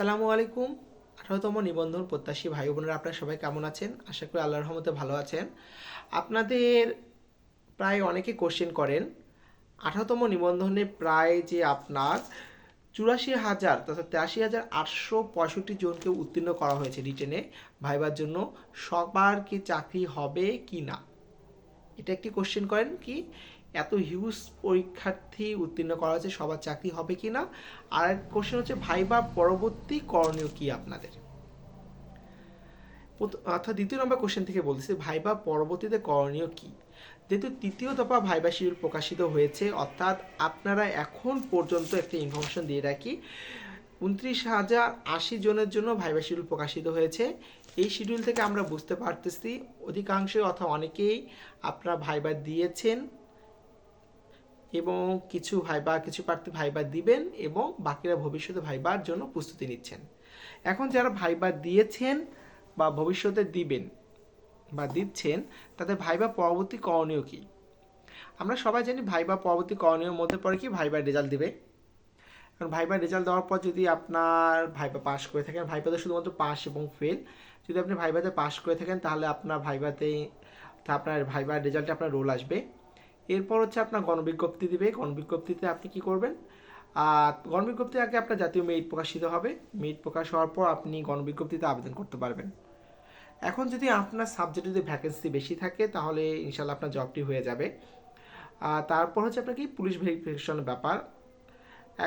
আসসালামু আলাইকুম। আঠারোতম নিবন্ধন প্রত্যাশী ভাই বোনেরা আপনারা সবাই কেমন আছেন? আশা করি আল্লাহর রহমতে ভালো আছেন। আপনাদের প্রায় অনেকে কোশ্চেন করেন, আঠারোতম নিবন্ধনে প্রায় যে আপনার চুরাশি হাজার তথা তেরাশি হাজার আটশো পঁয়ষট্টি জনকে উত্তীর্ণ করা হয়েছে রিটেনে, ভাইবার জন্য সবার কি চাকরি হবে কি না এটা একটি কোশ্চেন করেন কি? এত হিউজ পরীক্ষার্থী উত্তীর্ণ করা হয়েছে, সবার চাকরি হবে কি না? আর কোশ্চেন হচ্ছে, ভাইবা পরবর্তী করণীয় কি আপনাদের? অর্থাৎ দ্বিতীয় নম্বর কোশ্চেন থেকে বলতেছে, ভাইবা পরবর্তীতে করণীয় কি? যেহেতু তৃতীয় দফা ভাইবা শিডিউল প্রকাশিত হয়েছে, অর্থাৎ আপনারা এখন পর্যন্ত একটা ইনফরমেশন দিয়ে রাখি, উনত্রিশ হাজার আশি জনের জন্য ভাইবা শিডিউল প্রকাশিত হয়েছে। এই শিডিউল থেকে আমরা বুঝতে পারতেছি অধিকাংশ অথবা অনেকেই আপনারা ভাইবা দিয়েছেন। এবং কিছু ভাইবা, কিছু প্রার্থী ভাইবা দিবেন এবং বাকিরা ভবিষ্যতে ভাইবার জন্য প্রস্তুতি নিচ্ছেন। এখন যারা ভাইবা দিয়েছেন বা ভবিষ্যতে দিবেন বা দিচ্ছেন, তাদের ভাইবা পরবর্তী করণীয় কী? আমরা সবাই জানি ভাইবা পরবর্তী করণীয় মধ্যে পড়ে কি? ভাইবার রেজাল্ট দেবে। কারণ ভাইবার রেজাল্ট দেওয়ার পর যদি আপনার ভাইবা পাস করে থাকেন ভাইবাতে শুধুমাত্র পাস এবং ফেল যদি আপনি ভাইবাতে পাস করে থাকেন, তাহলে আপনার ভাইবাতে, আপনার ভাইবার রেজাল্টে আপনার রোল আসবে। এরপর হচ্ছে আপনার গণবিজ্ঞপ্তি দিবে। গণবিজ্ঞপ্তিতে আপনি কি করবেন? আর গণবিজ্ঞপ্তির আগে আপনার জাতীয় মেরিট প্রকাশিত হবে। মেরিট প্রকাশ হওয়ার পর আপনি গণবিজ্ঞপ্তিতে আবেদন করতে পারবেন। এখন যদি আপনার সাবজেক্টে যদি ভ্যাকেন্সি বেশি থাকে, তাহলে ইনশাল্লাহ আপনার জবটি হয়ে যাবে। আর তারপর হচ্ছে আপনার কি? পুলিশ ভেরিফিকেশনের ব্যাপার।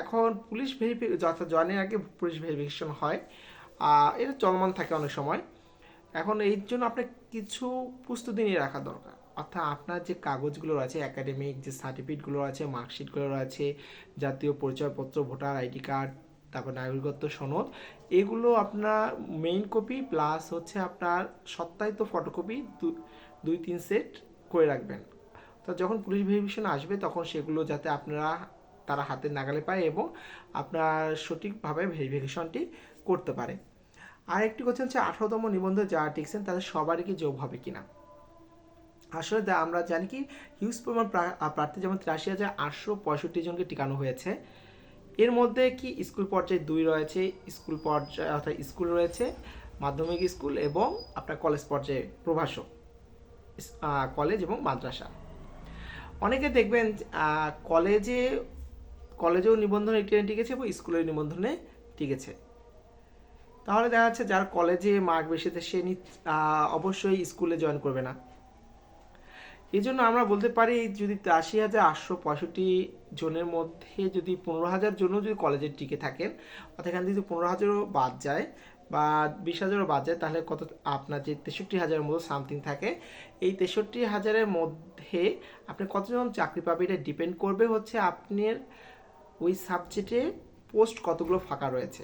এখন পুলিশ ভেরিফিকেশন অর্থাৎ জয়েনের আগে পুলিশ ভেরিফিকেশন হয়। এটা চলমান থাকে অনেক সময়। এখন এই জন্য আপনার কিছু প্রস্তুতি নিয়ে রাখা দরকার। অর্থাৎ আপনার যে কাগজগুলো আছে একাডেমিক যে সার্টিফিকেটগুলো আছে মার্কশিটগুলো আছে জাতীয় পরিচয়পত্র ভোটার আইডি কার্ড তারপর নাগরিকত্ব সনদ, এগুলো আপনার মেইন কপি প্লাস হচ্ছে আপনার সত্যায়িত ফটোকপি দুই, তিন সেট করে রাখবেন। তো যখন পুলিশ ভেরিফিকেশন আসবে, তখন সেগুলো যাতে আপনারা তারা হাতে নাগালে পায় এবং আপনার সঠিকভাবে ভেরিফিকেশনটি করতে পারে। আর একটি কথা হচ্ছে আঠারোতম নিবন্ধ যারা টিকছেন, তাদের সবারই কি যোগ হবে কিনা? আসলে আমরা জানি কি, হিউজ পরিমাণ প্রার্থী যেমন তিরাশি হাজার আটশো পঁয়ষট্টি জনকে টিকানো হয়েছে। এর মধ্যে কি স্কুল পর্যায়ে দুই রয়েছে, স্কুল পর্যায়ে, অর্থাৎ স্কুল রয়েছে, মাধ্যমিক স্কুল এবং আপনার কলেজ পর্যায়ে প্রভাষক কলেজ এবং মাদ্রাসা। অনেকে দেখবেন কলেজে, কলেজেও নিবন্ধনে টিকে, টিকেছে এবং স্কুলের নিবন্ধনে টিকেছে। তাহলে দেখা যাচ্ছে যার কলেজে মার্ক বেশিতে সে অবশ্যই স্কুলে জয়েন করবে না। এই জন্য আমরা বলতে পারি যদি আশি হাজার আটশো পঁয়ষট্টি জনের মধ্যে যদি পনেরো হাজার জনও যদি কলেজে টিকে থাকেন, অর্থাৎ এখান থেকে যদি পনেরো হাজারও বাদ যায় বা বিশ হাজারও বাদ যায়, তাহলে কত আপনার যে তেষট্টি হাজারের মতো সামথিং থাকে, এই তেষট্টি হাজারের মধ্যে আপনি কতজন চাকরি পাবে এটা ডিপেন্ড করবে হচ্ছে আপনার ওই সাবজেক্টে পোস্ট কতগুলো ফাঁকা রয়েছে।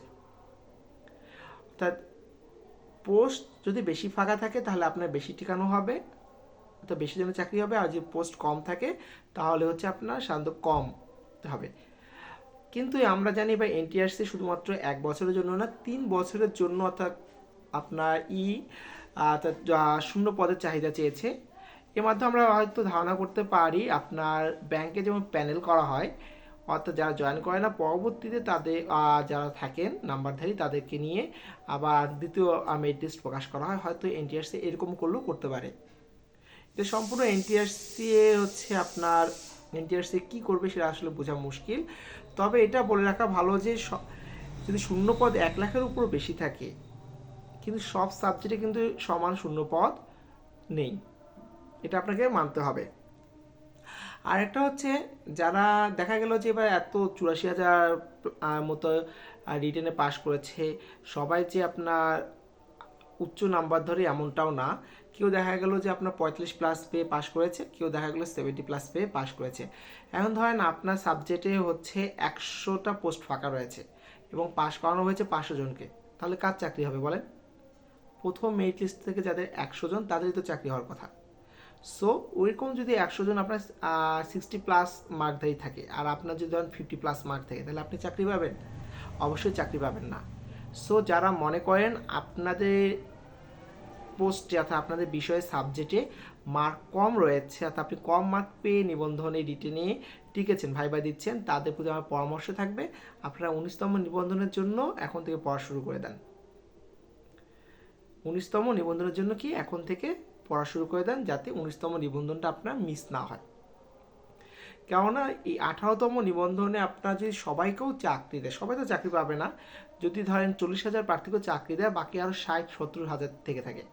অর্থাৎ পোস্ট যদি বেশি ফাঁকা থাকে, তাহলে আপনার বেশি ঠিকানো হবে। তো বেশি জনের চাকরি হবে আর যদি পোস্ট কম থাকে, তাহলে হচ্ছে আপনার সাধারণত কম হবে। কিন্তু আমরা জানি বা এনটিআরসি শুধুমাত্র এক বছরের জন্য না, তিন বছরের জন্য অর্থাৎ আপনার ই, অর্থাৎ শূন্য পদের চাহিদা চেয়েছে। এর মাধ্যমে আমরা হয়তো ধারণা করতে পারি, আপনার ব্যাংকে যেমন প্যানেল করা হয়, অর্থাৎ যারা জয়েন করে না, পরবর্তীতে তাদের যারা থাকেন, নাম্বারধারী, তাদেরকে নিয়ে আবার দ্বিতীয় মেরিট লিস্ট প্রকাশ করা হয়। হয়তো এনটিআরসি এরকম করলেও করতে পারে। এটা সম্পূর্ণ এনটিআরসি হচ্ছে আপনার এনটিআরসি কী করবে সেটা আসলে বোঝা মুশকিল। তবে এটা বলে রাখা ভালো যে যদি শূন্য পদ এক লাখের উপর বেশি থাকে, কিন্তু সব সাবজেক্টে কিন্তু সমান শূন্য পদ নেই। এটা আপনাকে মানতে হবে। আর একটা হচ্ছে যারা দেখা গেল যে এবার এত চুরাশি হাজার মতো রিটেনে পাশ করেছে, সবাই যে আপনার উচ্চ নাম্বার ধরে এমনটাও না। কেউ দেখা গেল যে আপনার পঁয়তাল্লিশ প্লাস পেয়ে পাশ করেছে, কেউ দেখা গেলো সেভেন্টি প্লাস পেয়ে পাশ করেছে। এখন ধরেন আপনার সাবজেক্টে হচ্ছে একশোটা পোস্ট ফাঁকা রয়েছে এবং পাশ করানো হয়েছে পাঁচশো জনকে। তাহলে কার চাকরি হবে বলেন? প্রথম মেরিট লিস্ট থেকে যাদের একশো জন, তাদেরই তো চাকরি হওয়ার কথা। সো ওইরকম যদি একশো জন আপনার সিক্সটি প্লাস মার্কধারী থাকে, আর আপনার যদি ধরেন ফিফটি প্লাস মার্ক থাকে, তাহলে আপনি চাকরি পাবেন? অবশ্যই চাকরি পাবেন না। সো যারা মনে করেন আপনাদের পোস্টে অর্থাৎ আপনাদের বিষয়ে সাবজেক্টে মার্ক কম রয়েছে অর্থাৎ আপনি কম মার্ক পেয়ে নিবন্ধনে রিটেনে টিকেছেন ভাইবা দিচ্ছেন তাদের প্রতি আমার পরামর্শ থাকবে। আপনারা উনিশতম নিবন্ধনের জন্য এখন থেকে পড়া শুরু করে দেন। উনিশতম নিবন্ধনের জন্য কি এখন থেকে পড়া শুরু করে দেন, যাতে উনিশতম নিবন্ধনটা আপনার মিস না হয়। কেননা এই আঠারোতম নিবন্ধনে আপনার যদি সবাইকেও চাকরি দেয়, সবাই তো চাকরি পাবে না। যদি ধরেন চল্লিশ হাজার প্রার্থীকেও চাকরি দেয়, বাকি আরও ষাট, সত্তর হাজার থেকে থাকে।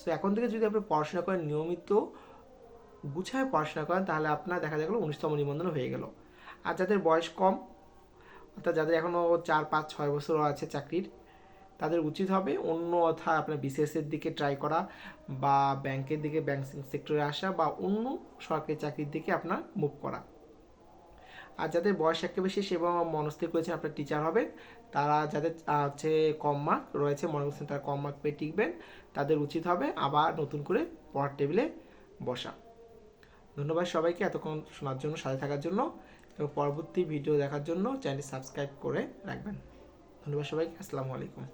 সো এখন থেকে যদি আপনি পড়াশোনা করেন নিয়মিত গুছায় পড়াশোনা করেন, তাহলে আপনার দেখা গেলো উনিশতম নিবন্ধন হয়ে গেল। আর যাদের বয়স কম, অর্থাৎ যাদের এখনও চার, পাঁচ, ছয় বছর আছে চাকরির, তাদের উচিত হবে অন্য অর্থাৎ আপনার বিসিএস এর দিকে ট্রাই করা বা ব্যাংকের দিকে ব্যাংকিং সেক্টরে আসা বা অন্য সরকারি চাকরির দিকে আপনার মুভ করা। আর যাদের বয়স একেবারে শেষ এবং মনস্থির করেছেন আপনার টিচার হবেন। তারা যাদের হচ্ছে কম মার্ক রয়েছে, মনে করছেন তারা কম মার্ক পেয়ে টিকবেন, তাদের উচিত হবে আবার নতুন করে পড়ার টেবিলে বসা। ধন্যবাদ সবাইকে এতক্ষণ শোনার জন্য, সাথে থাকার জন্য, এবং পরবর্তী ভিডিও দেখার জন্য চ্যানেল সাবস্ক্রাইব করে রাখবেন। ধন্যবাদ সবাইকে, আসসালামু আলাইকুম।